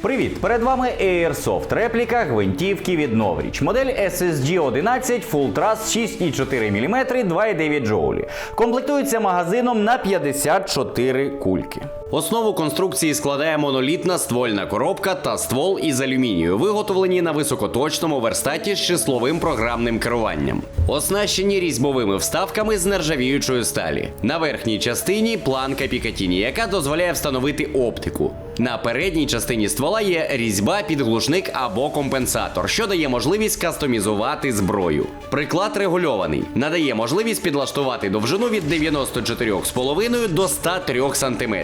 Привіт! Перед вами Airsoft репліка гвинтівки від Новріч. Модель SSG 11 Full Thrust 6,4 мм 2,9 джоулі. Комплектується магазином на 54 кульки. Основу конструкції складає монолітна ствольна коробка та ствол із алюмінію, виготовлені на високоточному верстаті з числовим програмним керуванням. Оснащені різьбовими вставками з нержавіючої сталі. На верхній частині планка Пікатіні, яка дозволяє встановити оптику. На передній частині ствола є різьба під глушник або компенсатор, що дає можливість кастомізувати зброю. Приклад регульований, надає можливість підлаштувати довжину від 94,5 до 103 см,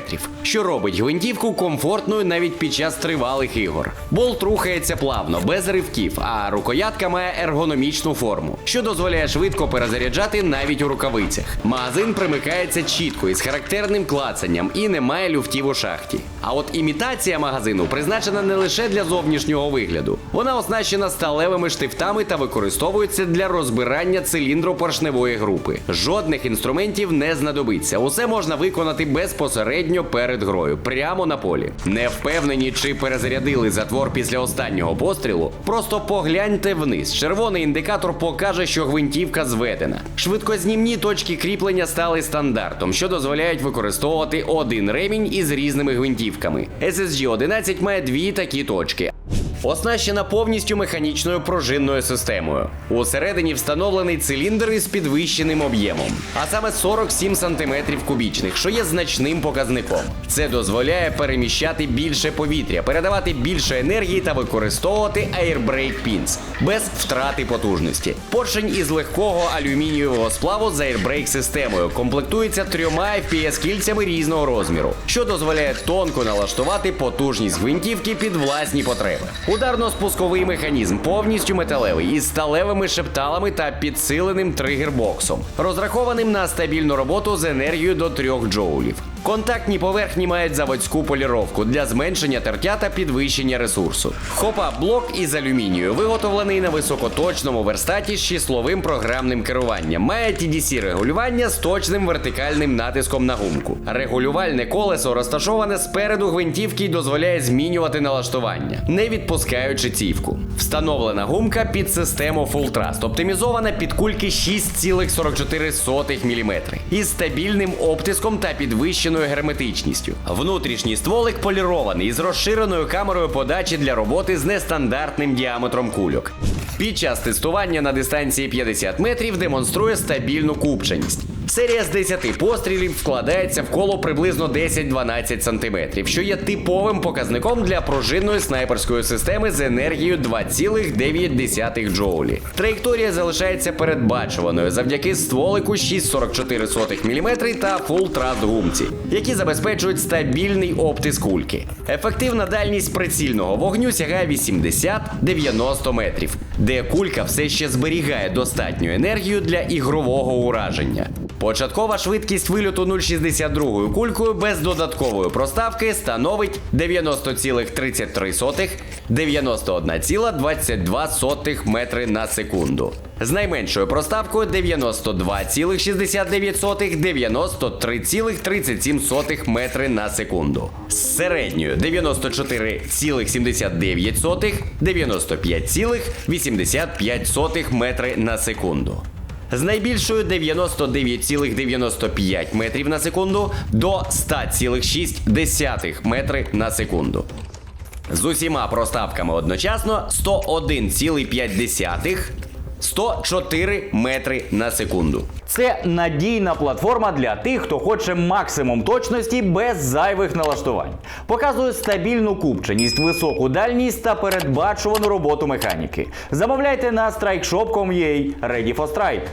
що робить гвинтівку комфортною навіть під час тривалих ігор. Болт рухається плавно, без ривків, а рукоятка має ергономічну форму, що дозволяє швидко перезаряджати навіть у рукавицях. Магазин примикається чітко із характерним клацанням і немає люфтів у шахті. А от імітація магазину призначена не лише для зовнішнього вигляду. Вона оснащена сталевими штифтами та використовується для розбирання циліндропоршневої групи. Жодних інструментів не знадобиться. Усе можна виконати безпосередньо перед грою, прямо на полі. Не впевнені, чи перезарядили затвор після останнього пострілу. Просто погляньте вниз. Червоний індикатор покаже, що гвинтівка зведена. Швидкознімні точки кріплення стали стандартом, що дозволяють використовувати один ремінь із різними гвинтівками. SSG 11 має дві такі точки. Оснащена повністю механічною пружинною системою. Усередині встановлений циліндр із підвищеним об'ємом, а саме 47 см кубічних, що є значним показником. Це дозволяє переміщати більше повітря, передавати більше енергії та використовувати Airbrake Pins без втрати потужності. Поршень із легкого алюмінієвого сплаву з Airbrake системою комплектується трьома FPS кільцями різного розміру, що дозволяє тонко налаштувати потужність гвинтівки під власні потреби. Ударно-спусковий механізм повністю металевий із сталевими шепталами та підсиленим тригербоксом, розрахованим на стабільну роботу з енергією до 3 джоулів. Контактні поверхні мають заводську поліровку для зменшення тертя та підвищення ресурсу. Хопа-блок із алюмінію виготовлений на високоточному верстаті з числовим програмним керуванням. Має TDC регулювання з точним вертикальним натиском на гумку. Регулювальне колесо розташоване спереду гвинтівки і дозволяє змінювати налаштування, не відпускаючи цівку. Встановлена гумка під систему Full Thrust, оптимізована під кульки 6,44 мм із стабільним обтиском та підвищеною герметичністю. Внутрішній стволик полірований з розширеною камерою подачі для роботи з нестандартним діаметром кульок. Під час тестування на дистанції 50 метрів демонструє стабільну купченість. Серія з 10 пострілів вкладається в коло приблизно 10-12 см, що є типовим показником для пружинної снайперської системи з енергією 2,9 джоулі. Траєкторія залишається передбачуваною завдяки стволику 6,44 мм та Full Thrust гумці, які забезпечують стабільний оптис кульки. Ефективна дальність прицільного вогню сягає 80-90 метрів, де кулька все ще зберігає достатню енергію для ігрового ураження. Початкова швидкість вильоту 0,62 кулькою без додаткової проставки становить 90,33 91,22 метри на секунду. З найменшою проставкою 92,69 93,37 метри на секунду. З середньою 94,79 95,85 метри на секунду з найбільшою 99,95 метрів на секунду до 100,6 метри на секунду. З усіма проставками одночасно 101,5 104 метри на секунду. Це надійна платформа для тих, хто хоче максимум точності без зайвих налаштувань. Показує стабільну купченість, високу дальність та передбачувану роботу механіки. Замовляйте на strikeshop.com.ua Ready for Strike.